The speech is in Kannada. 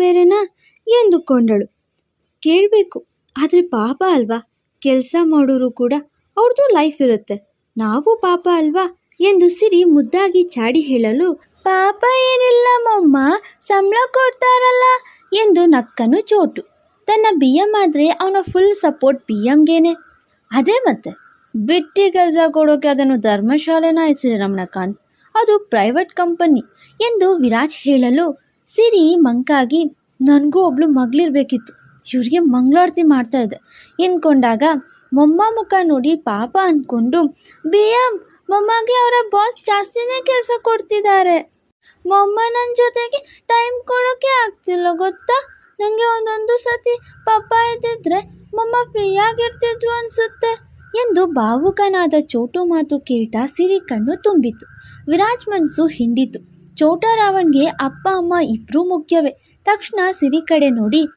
ಬೇರೆನಾ ಎಂದುಕೊಂಡಳು. ಕೇಳಬೇಕು, ಆದರೆ ಪಾಪ ಅಲ್ವಾ? ಕೆಲಸ ಮಾಡೋರು ಕೂಡ ಅವ್ರದ್ದು ಲೈಫ್ ಇರುತ್ತೆ. ನಾವು ಪಾಪ ಅಲ್ವಾ? ಎಂದು ಸಿರಿ ಮುದ್ದಾಗಿ ಚಾಡಿ ಹೇಳಲು, ಪಾಪ ಏನಿಲ್ಲ ಮಮ್ಮ, ಸಂಬಳ ಕೊಡ್ತಾರಲ್ಲ ಎಂದು ನಕ್ಕನು ಚೋಟು. ತನ್ನ ಬಿ ಎಂ ಆದರೆ ಅವನ ಫುಲ್ ಸಪೋರ್ಟ್ ಬಿ ಎಮ್ಗೇನೆ ಅದೇ ಮತ್ತೆ, ಬಿಟ್ಟಿ ಕೆಲಸ ಕೊಡೋಕೆ ಅದನ್ನು ಧರ್ಮಶಾಲೆನ ಹೆಸರು ರಮಣಕಾಂತ್. ಅದು ಪ್ರೈವೇಟ್ ಕಂಪನಿ ಎಂದು ವಿರಾಜ್ ಹೇಳಲು ಸಿರಿ ಮಂಕಾಗಿ ನನಗೂ ಒಬ್ಳು ಮಗಳಿರ್ಬೇಕಿತ್ತು. ಇವ್ರಿಗೆ ಮಂಗಳಾರತಿ ಮಾಡ್ತಾ ಇದ್ದೆ. ಎಂದ್ಕೊಂಡಾಗ ಮೊಮ್ಮ ಮುಖ ನೋಡಿ ಪಾಪ ಅಂದ್ಕೊಂಡು ಬಿ ಎಂ ಮೊಮ್ಮಗೆ ಅವರ ಬಾಸ್ ಜಾಸ್ತಿನೇ ಕೆಲಸ ಕೊಡ್ತಿದ್ದಾರೆ ಮೊಮ್ಮ ನನ್ನ ಜೊತೆಗೆ ಟೈಮ್ ಕೊಡೋಕ್ಕೆ ಆಗ್ತಿಲ್ಲ, ಗೊತ್ತಾ? ನನಗೆ ಒಂದೊಂದು ಸತಿ ಪಾಪ ಇದ್ದಿದ್ರೆ ಮೊಮ್ಮ ಫ್ರೀಯಾಗಿರ್ತಿದ್ರು ಅನಿಸುತ್ತೆ. ಎಂದು ಭಾವುಕನಾದ ಚೋಟು ಮಾತು ಕೇಳ್ತಾ ಸಿರಿ ಕಣ್ಣು ತುಂಬಿತು ವಿರಾಜ್ ಮನಸ್ಸು ಹಿಂಡಿತು. ಚೋಟ ರಾವಣ್ಗೆ ಅಪ್ಪ ಅಮ್ಮ ಇಬ್ಬರೂ ಮುಖ್ಯವೇ. ತಕ್ಷಣ ಸಿರಿ ಕಡೆ ನೋಡಿ